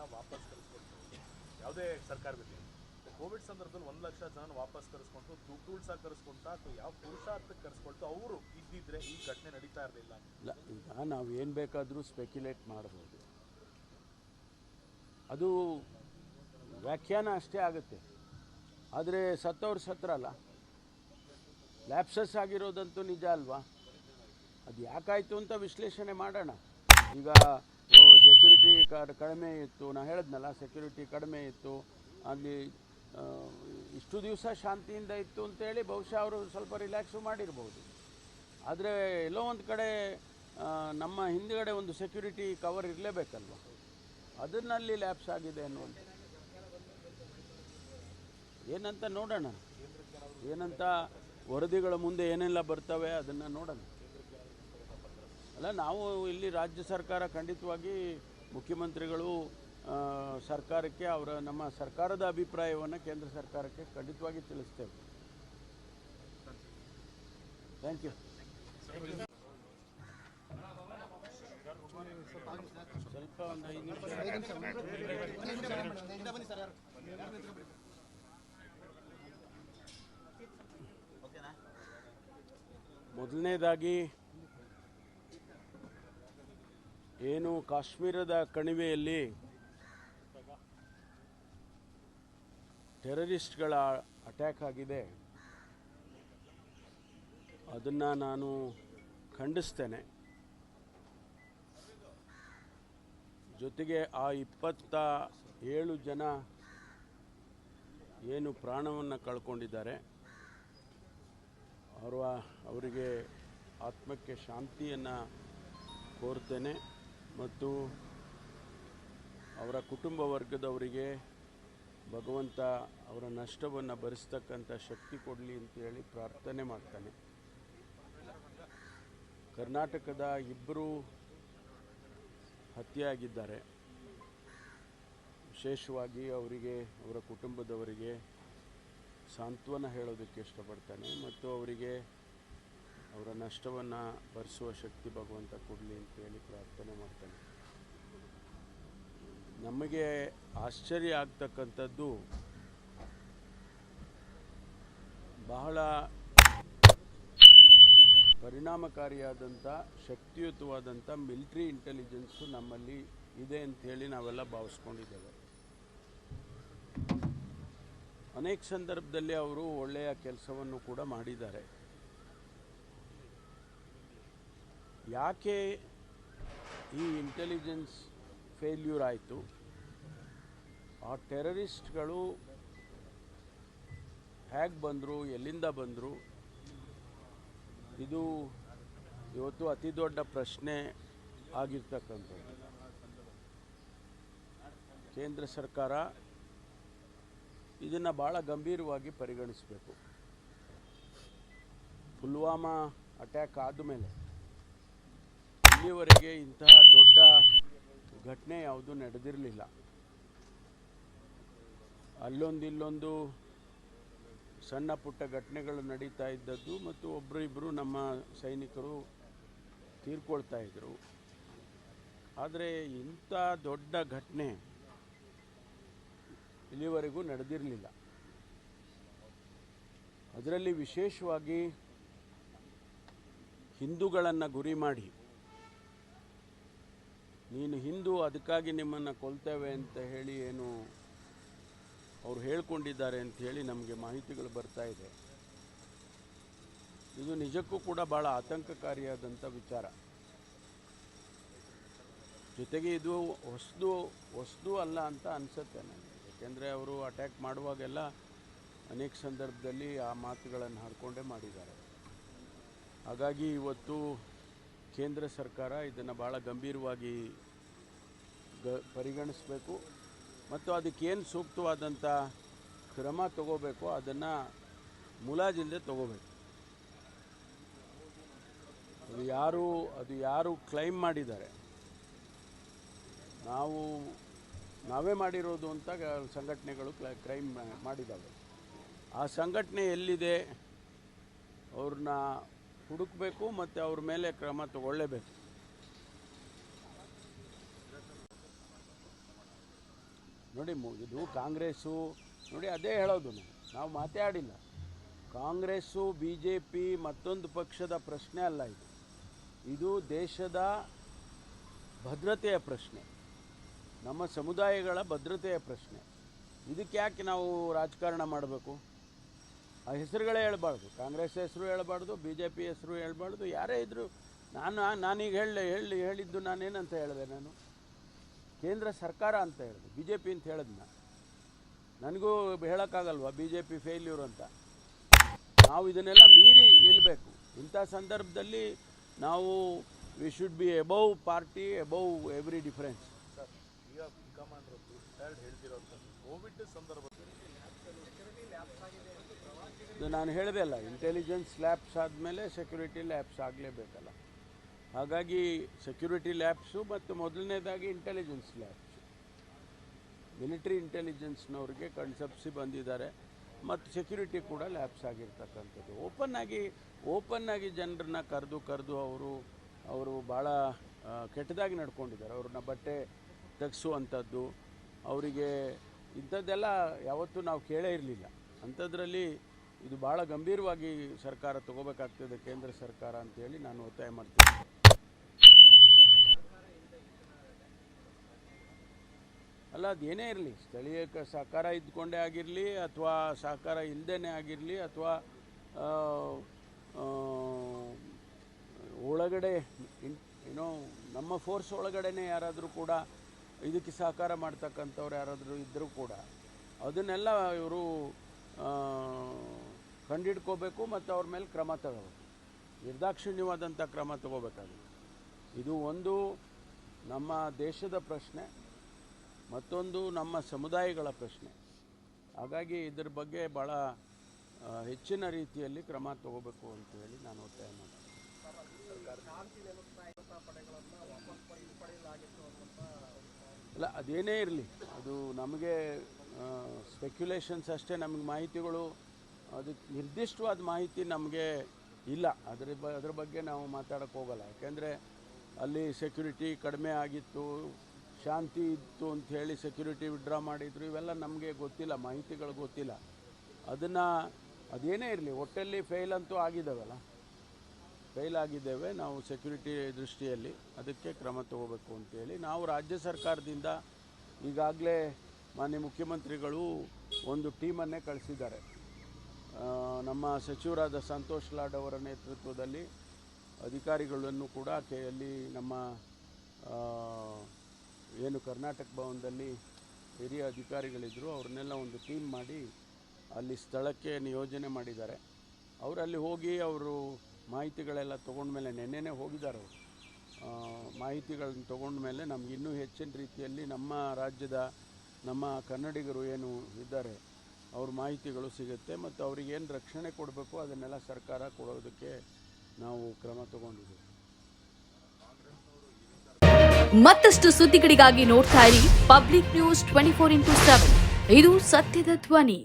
ಜನನ ವಾಪಸ್ ಕರೆಸ್ಕೊಂಡು ಯಾವುದೇ ಸರ್ಕಾರದಲ್ಲಿ ಕೋವಿಡ್ ಸಂದರ್ಭದಲ್ಲಿ ಒಂದು ಲಕ್ಷ ಜನ ವಾಪಸ್ ಕರೆಸ್ಕೊಂಡು ಆಗಿ ಕರೆಸ್ಕೊಂತ, ಅಥವಾ ಯಾವ ಪುರುಷಾರ್ಥಕ್ಕೆ ಕರೆಸ್ಕೊಳ್ತು ಅವರು ಇದ್ದಿದ್ರೆ ಈ ಘಟನೆ ನಡೀತಾ ಇರಲಿಲ್ಲ. ಇಲ್ಲ, ಈಗ ನಾವು ಏನು ಬೇಕಾದರೂ ಸ್ಪೆಕ್ಯುಲೇಟ್ ಮಾಡ್ಬೋದು. ಅದು ವ್ಯಾಖ್ಯಾನ ಅಷ್ಟೇ ಆಗುತ್ತೆ. ಆದರೆ ಸತ್ತವ್ರು ಸತ್ರಲ್ಲ ಲ್ಯಾಪ್ಸಸ್ ಆಗಿರೋದಂತೂ ನಿಜ ಅಲ್ವಾ? ಅದು ಯಾಕಾಯಿತು ಅಂತ ವಿಶ್ಲೇಷಣೆ ಮಾಡೋಣ. ಈಗ ಸೆಕ್ಯೂರಿಟಿ ಕಡಿಮೆ ಇತ್ತು. ನಾನು ಹೇಳಿದ್ನಲ್ಲ ಸೆಕ್ಯೂರಿಟಿ ಕಡಿಮೆ ಇತ್ತು. ಅಲ್ಲಿ ಇಷ್ಟು ದಿವಸ ಶಾಂತಿಯಿಂದ ಇತ್ತು ಅಂತೇಳಿ ಬಹುಶಃ ಅವರು ಸ್ವಲ್ಪ ರಿಲ್ಯಾಕ್ಸು ಮಾಡಿರ್ಬೋದು. ಆದರೆ ಎಲ್ಲೋ ಒಂದು ಕಡೆ ನಮ್ಮ ಹಿಂದುಗಡೆ ಒಂದು ಸೆಕ್ಯೂರಿಟಿ ಕವರ್ ಇರಲೇಬೇಕಲ್ವ? ಅದನ್ನಲ್ಲಿ ಲ್ಯಾಪ್ಸ್ ಆಗಿದೆ ಅನ್ನುವಂಥ ಏನಂತ ನೋಡೋಣ. ಏನಂತ ವರದಿಗಳ ಮುಂದೆ ಏನೆಲ್ಲ ಬರ್ತವೆ ಅದನ್ನು ನೋಡೋಣ. ಅಲ್ಲ, ನಾವು ಇಲ್ಲಿ ರಾಜ್ಯ ಸರ್ಕಾರ ಖಂಡಿತವಾಗಿ ಮುಖ್ಯಮಂತ್ರಿಗಳು ಸರ್ಕಾರಕ್ಕೆ ಅವರ, ನಮ್ಮ ಸರ್ಕಾರದ ಅಭಿಪ್ರಾಯವನ್ನು ಕೇಂದ್ರ ಸರ್ಕಾರಕ್ಕೆ ಖಂಡಿತವಾಗಿ ತಿಳಿಸ್ತೇವೆ. ಥ್ಯಾಂಕ್ ಯು ಸ್ವಲ್ಪ ಒಂದು ಐದು ಮೊದಲನೇದಾಗಿ ಏನು ಕಾಶ್ಮೀರದ ಕಣಿವೆಯಲ್ಲಿ ಟೆರರಿಸ್ಟ್ಗಳ ಅಟ್ಯಾಕ್ ಆಗಿದೆ. ಅದನ್ನು ನಾನು ಖಂಡಿಸ್ತೇನೆ. ಜೊತೆಗೆ ಆ ಇಪ್ಪತ್ತ ಏಳು ಜನ ಏನು ಪ್ರಾಣವನ್ನು ಕಳ್ಕೊಂಡಿದ್ದಾರೆ. ಅವರ, ಅವರಿಗೆ ಆತ್ಮಕ್ಕೆ ಶಾಂತಿಯನ್ನು ಕೋರ್ತೇನೆ. ಮತ್ತು ಅವರ ಕುಟುಂಬ ವರ್ಗದವರಿಗೆ ಭಗವಂತ ಅವರ ನಷ್ಟವನ್ನು ಭರಿಸ್ತಕ್ಕಂಥ ಶಕ್ತಿ ಕೊಡಲಿ ಅಂತೇಳಿ ಪ್ರಾರ್ಥನೆ ಮಾಡ್ತಾನೆ. ಕರ್ನಾಟಕದ ಇಬ್ಬರು ಹತ್ಯೆಯಾಗಿದ್ದಾರೆ. ವಿಶೇಷವಾಗಿ ಅವರಿಗೆ, ಅವರ ಕುಟುಂಬದವರಿಗೆ ಸಾಂತ್ವನ ಹೇಳೋದಕ್ಕೆ ಇಷ್ಟಪಡ್ತಾನೆ. ಮತ್ತು ಅವರಿಗೆ ಅವರ ನಷ್ಟವನ್ನು ಭರಿಸುವ ಶಕ್ತಿ ಭಗವಂತ ಕೊಡಲಿ ಅಂತೇಳಿ ಪ್ರಾರ್ಥನೆ ಮಾಡ್ತಾನೆ. ನಮಗೆ ಆಶ್ಚರ್ಯ ಆಗ್ತಕ್ಕಂಥದ್ದು, ಬಹಳ ಪರಿಣಾಮಕಾರಿಯಾದಂಥ, ಶಕ್ತಿಯುತವಾದಂಥ ಮಿಲಿಟ್ರಿ ಇಂಟೆಲಿಜೆನ್ಸು ನಮ್ಮಲ್ಲಿ ಇದೆ ಅಂಥೇಳಿ ನಾವೆಲ್ಲ ಭಾವಿಸ್ಕೊಂಡಿದ್ದೇವೆ. ಅನೇಕ ಸಂದರ್ಭದಲ್ಲಿ ಅವರು ಒಳ್ಳೆಯ ಕೆಲಸವನ್ನು ಕೂಡ ಮಾಡಿದ್ದಾರೆ. ಯಾಕೆ ಈ ಇಂಟೆಲಿಜೆನ್ಸ್ ಫೇಲ್ಯೂರ್ ಆಯಿತು? ಆ ಟೆರರಿಸ್ಟ್ಗಳು ಹೇಗೆ ಬಂದರು, ಎಲ್ಲಿಂದ ಬಂದರು? ಇದು ಇವತ್ತು ಅತಿ ದೊಡ್ಡ ಪ್ರಶ್ನೆ ಆಗಿರ್ತಕ್ಕಂಥದ್ದು. ಕೇಂದ್ರ ಸರ್ಕಾರ ಇದನ್ನು ಭಾಳ ಗಂಭೀರವಾಗಿ ಪರಿಗಣಿಸಬೇಕು. ಪುಲ್ವಾಮಾ ಅಟ್ಯಾಕ್ ಆದಮೇಲೆ. ಇಲ್ಲಿವರೆಗೆ ಇಂತಹ ದೊಡ್ಡ ಘಟನೆ ಯಾವುದೂ ನಡೆದಿರಲಿಲ್ಲ. ಅಲ್ಲೊಂದು ಇಲ್ಲೊಂದು ಸಣ್ಣ ಪುಟ್ಟ ಘಟನೆಗಳು ನಡೀತಾ ಇದ್ದದ್ದು ಮತ್ತು ಒಬ್ಬರು ಇಬ್ಬರು ನಮ್ಮ ಸೈನಿಕರು ತೀರ್ಕೊಳ್ತಾ ಇದ್ದರು ಆದರೆ ಇಂಥ ದೊಡ್ಡ ಘಟನೆ ಇಲ್ಲಿವರೆಗೂ ನಡೆದಿರಲಿಲ್ಲ. ಅದರಲ್ಲಿ ವಿಶೇಷವಾಗಿ ಹಿಂದೂಗಳನ್ನು ಗುರಿ ಮಾಡಿ ನೀನು ಹಿಂದೂ, ಅದಕ್ಕಾಗಿ ನಿಮ್ಮನ್ನು ಕೊಲ್ತೇವೆ ಅಂತ ಹೇಳಿ ಏನು ಅವರು ಹೇಳ್ಕೊಂಡಿದ್ದಾರೆ ಅಂತ ಹೇಳಿ ನಮಗೆ ಮಾಹಿತಿಗಳು ಬರ್ತಾ ಇದೆ. ಇದು ನಿಜಕ್ಕೂ ಕೂಡ ಭಾಳ ಆತಂಕಕಾರಿಯಾದಂಥ ವಿಚಾರ. ಜೊತೆಗೆ ಇದು ಹೊಸದು ಹೊಸದು ಅಲ್ಲ ಅಂತ ಅನಿಸುತ್ತೆ ನನಗೆ. ಯಾಕೆಂದರೆ ಅವರು ಅಟ್ಯಾಕ್ ಮಾಡುವಾಗೆಲ್ಲ ಅನೇಕ ಸಂದರ್ಭದಲ್ಲಿ ಆ ಮಾತುಗಳನ್ನು ಹಾಡ್ಕೊಂಡೇ ಮಾಡಿದ್ದಾರೆ. ಹಾಗಾಗಿ ಇವತ್ತು ಕೇಂದ್ರ ಸರ್ಕಾರ ಇದನ್ನು ಭಾಳ ಗಂಭೀರವಾಗಿ ಗ, ಪರಿಗಣಿಸಬೇಕು. ಮತ್ತು ಅದಕ್ಕೇನು ಸೂಕ್ತವಾದಂಥ ಕ್ರಮ ತಗೋಬೇಕು, ಅದನ್ನು ಮುಲಾಜಿಲ್ಲದೆ ತಗೋಬೇಕು. ಅದು ಯಾರು ಅದು ಯಾರು ಕ್ಲೈಮ್ ಮಾಡಿದ್ದಾರೆ, ನಾವು, ನಾವೇ ಮಾಡಿರೋದು ಅಂತ ಸಂಘಟನೆಗಳು ಕ್ಲೈ, ಕ್ರೈಮ್ ಮಾಡಿದ್ದಾವೆ. ಆ ಸಂಘಟನೆ ಎಲ್ಲಿದೆ, ಅವ್ರನ್ನ ಹುಡುಕಬೇಕು ಮತ್ತು ಅವ್ರ ಮೇಲೆ ಕ್ರಮ ತಗೊಳ್ಳೇಬೇಕು. ನೋಡಿ ಇದು ಕಾಂಗ್ರೆಸ್ಸು, ನೋಡಿ ಅದೇ ಹೇಳೋದು ನಾವು ನಾವು ಮಾತೇ ಆಡಿಲ್ಲ. ಕಾಂಗ್ರೆಸ್ಸು ಬಿ ಜೆ ಪಿ ಮತ್ತೊಂದು ಪಕ್ಷದ ಪ್ರಶ್ನೆ ಅಲ್ಲ ಇದು. ಇದು ದೇಶದ ಭದ್ರತೆಯ ಪ್ರಶ್ನೆ. ನಮ್ಮ ಸಮುದಾಯಗಳ ಭದ್ರತೆಯ ಪ್ರಶ್ನೆ. ಇದಕ್ಕೆ ಯಾಕೆ ನಾವು ರಾಜಕಾರಣ ಮಾಡಬೇಕು? ಆ ಹೆಸರುಗಳೇ ಹೇಳ್ಬಾರ್ದು. ಕಾಂಗ್ರೆಸ್ ಹೆಸರು ಹೇಳ್ಬಾರ್ದು ಬಿ ಜೆ ಪಿ ಹೆಸರು ಹೇಳ್ಬಾರ್ದು, ಯಾರೇ ಇದ್ದರೂ ನಾನು ನಾನೀಗ ಹೇಳಿ ಹೇಳಿ, ಹೇಳಿದ್ದು ನಾನೇನಂತ ಹೇಳಿದೆ ನಾನು. ಕೇಂದ್ರ ಸರ್ಕಾರ ಅಂತ ಹೇಳಿದೆ ಬಿ ಜೆ ಪಿ ಅಂತ ಹೇಳಿದ್ ನಾನು. ನನಗೂ ಹೇಳೋಕ್ಕಾಗಲ್ವ ಬಿ ಜೆ ಪಿ ಫೇಲ್ಯೂರ್ ಅಂತ? ನಾವು ಇದನ್ನೆಲ್ಲ ಮೀರಿ ನಿಲ್ಲಬೇಕು ಇಂಥ ಸಂದರ್ಭದಲ್ಲಿ ನಾವು we should be above party above every difference COVID ಸಂದರ್ಭದಲ್ಲಿ ಇದು ನಾನು ಹೇಳಿದೆ ಅಲ್ಲ ಇಂಟೆಲಿಜೆನ್ಸ್ ಲ್ಯಾಬ್ಸ್ ಆದಮೇಲೆ ಸೆಕ್ಯೂರಿಟಿ ಲ್ಯಾಬ್ಸ್ ಆಗಲೇಬೇಕಲ್ಲ. ಹಾಗಾಗಿ ಸೆಕ್ಯೂರಿಟಿ ಲ್ಯಾಬ್ಸು ಮತ್ತು ಮೊದಲನೇದಾಗಿ ಇಂಟೆಲಿಜೆನ್ಸ್ ಲ್ಯಾಬ್ಸ್ ಮಿಲಿಟ್ರಿ ಇಂಟೆಲಿಜೆನ್ಸ್ನವ್ರಿಗೆ ಕನ್ಸೆಪ್ಸಿ ಬಂದಿದ್ದಾರೆ ಮತ್ತು ಸೆಕ್ಯೂರಿಟಿ ಕೂಡ ಲ್ಯಾಬ್ಸ್ ಆಗಿರ್ತಕ್ಕಂಥದ್ದು. ಓಪನ್ ಆಗಿ ಓಪನ್ ಆಗಿ ಜನರನ್ನ ಕರೆದು ಕರೆದು ಅವರು ಅವರು ಭಾಳ ಕೆಟ್ಟದಾಗಿ ನಡ್ಕೊಂಡಿದ್ದಾರೆ. ಅವ್ರನ್ನ ಬಟ್ಟೆ ತೆಗೆಸುವಂಥದ್ದು, ಅವರಿಗೆ ಇಂಥದ್ದೆಲ್ಲ ಯಾವತ್ತೂ ನಾವು ಕೇಳೇ ಇರಲಿಲ್ಲ. ಅಂಥದ್ರಲ್ಲಿ ಇದು ಭಾಳ ಗಂಭೀರವಾಗಿ ಸರ್ಕಾರ ತಗೋಬೇಕಾಗ್ತದೆ ಕೇಂದ್ರ ಸರ್ಕಾರ ಅಂತೇಳಿ ನಾನು ಒತ್ತಾಯ ಮಾಡ್ತೀನಿ. ಅಲ್ಲ ಅದು ಏನೇ ಇರಲಿ, ಸ್ಥಳೀಯ ಸಹಕಾರ ಇದ್ಕೊಂಡೇ ಆಗಿರಲಿ ಅಥವಾ ಸಹಕಾರ ಇಲ್ಲದೇ ಆಗಿರಲಿ ಅಥವಾ ಒಳಗಡೆ ಏನೋ, ನಮ್ಮ ಫೋರ್ಸ್ ಒಳಗಡೆನೆ ಯಾರಾದರೂ ಕೂಡ ಇದಕ್ಕೆ ಸಹಕಾರ ಮಾಡ್ತಕ್ಕಂಥವ್ರು ಯಾರಾದರೂ ಇದ್ದರೂ ಕೂಡ ಅದನ್ನೆಲ್ಲ ಇವರು ಕಂಡಿಡ್ಕೋಬೇಕು ಮತ್ತು ಅವ್ರ ಮೇಲೆ ಕ್ರಮ ತಗೋಬೇಕು. ನಿರ್ದಾಕ್ಷಿಣ್ಯವಾದಂಥ ಕ್ರಮ ತಗೋಬೇಕಾಗಿದೆ ಇದು ಒಂದು ನಮ್ಮ ದೇಶದ ಪ್ರಶ್ನೆ, ಮತ್ತೊಂದು ನಮ್ಮ ಸಮುದಾಯಗಳ ಪ್ರಶ್ನೆ. ಹಾಗಾಗಿ ಇದ್ರ ಬಗ್ಗೆ ಭಾಳ ಹೆಚ್ಚಿನ ರೀತಿಯಲ್ಲಿ ಕ್ರಮ ತಗೋಬೇಕು ಅಂತ ಹೇಳಿ ನಾನು ಒತ್ತಾಯ ಮಾಡ್ತೀನಿ. ಅಲ್ಲ, ಅದೇನೇ ಇರಲಿ. ಅದು ನಮಗೆ ಸ್ಪೆಕ್ಯುಲೇಷನ್ಸ್ ಅಷ್ಟೇ, ನಮಗೆ ಮಾಹಿತಿಗಳು ಅದಕ್ಕೆ ನಿರ್ದಿಷ್ಟವಾದ ಮಾಹಿತಿ ನಮಗೆ ಇಲ್ಲ. ಅದ್ರ ಬ, ಅದ್ರ ಬಗ್ಗೆ ನಾವು ಮಾತಾಡೋಕ್ಕೆ ಹೋಗಲ್ಲ. ಯಾಕೆಂದರೆ ಅಲ್ಲಿ ಸೆಕ್ಯೂರಿಟಿ ಕಡಿಮೆ ಆಗಿತ್ತು, ಶಾಂತಿ ಇತ್ತು ಅಂಥೇಳಿ ಸೆಕ್ಯೂರಿಟಿ ವಿಡ್ರಾ ಮಾಡಿದ್ರು, ಇವೆಲ್ಲ ನಮಗೆ ಗೊತ್ತಿಲ್ಲ, ಮಾಹಿತಿಗಳು ಗೊತ್ತಿಲ್ಲ. ಅದನ್ನು, ಅದೇನೇ ಇರಲಿ, ಒಟ್ಟಲ್ಲಿ ಫೇಲ್ ಅಂತೂ ಆಗಿದ್ದಾವಲ್ಲ ಫೇಲ್ ಆಗಿದ್ದೇವೆ, ನಾವು ಸೆಕ್ಯೂರಿಟಿ ದೃಷ್ಟಿಯಲ್ಲಿ ಅದಕ್ಕೆ ಕ್ರಮ ತಗೋಬೇಕು ಅಂತೇಳಿ ನಾವು ರಾಜ್ಯ ಸರ್ಕಾರದಿಂದ ಈಗಾಗಲೇ ಮಾನ್ಯ ಮುಖ್ಯಮಂತ್ರಿಗಳು ಒಂದು ಟೀಮನ್ನೇ ಕಳಿಸಿದ್ದಾರೆ. ನಮ್ಮ ಸಚಿವರಾದ ಸಂತೋಷ್ ಲಾಡ್ ಅವರ ನೇತೃತ್ವದಲ್ಲಿ ಅಧಿಕಾರಿಗಳನ್ನು ಕೂಡ ಅಲ್ಲಿ ನಮ್ಮ ಏನು ಕರ್ನಾಟಕ ಭವನದಲ್ಲಿ ಹಿರಿಯ ಅಧಿಕಾರಿಗಳಿದ್ದರು ಅವ್ರನ್ನೆಲ್ಲ ಒಂದು ಟೀಮ್ ಮಾಡಿ ಅಲ್ಲಿ ಸ್ಥಳಕ್ಕೆ ನಿಯೋಜನೆ ಮಾಡಿದ್ದಾರೆ. ಅವರು ಅಲ್ಲಿ ಹೋಗಿ ಅವರು ಮಾಹಿತಿಗಳೆಲ್ಲ ತೊಗೊಂಡ್ಮೇಲೆ ನೆನ್ನೆನೇ ಹೋಗಿದ್ದಾರೆ ಅವರು. ಮಾಹಿತಿಗಳನ್ನು ತೊಗೊಂಡ್ಮೇಲೆ ನಮ್ಗೆ ಇನ್ನೂ ಹೆಚ್ಚಿನ ರೀತಿಯಲ್ಲಿ ನಮ್ಮ ರಾಜ್ಯದ ನಮ್ಮ ಕನ್ನಡಿಗರು ಏನು ಇದ್ದಾರೆ ಅವ್ರ ಮಾಹಿತಿಗಳು ಸಿಗುತ್ತೆ ಮತ್ತು ಅವ್ರಿಗೆ ಏನು ರಕ್ಷಣೆ ಕೊಡಬೇಕು ಅದನ್ನೆಲ್ಲ ಸರ್ಕಾರ ಕೊಡೋದಕ್ಕೆ ನಾವು ಕ್ರಮ ತಗೊಂಡಿದ್ದೀವಿ. ಮತ್ತಷ್ಟು ಸುದ್ದಿಗಳಿಗಾಗಿ ನೋಡ್ತಾ ಇರಿ public news twenty four into seven ಇದು ಸತ್ಯದ ಧ್ವನಿ.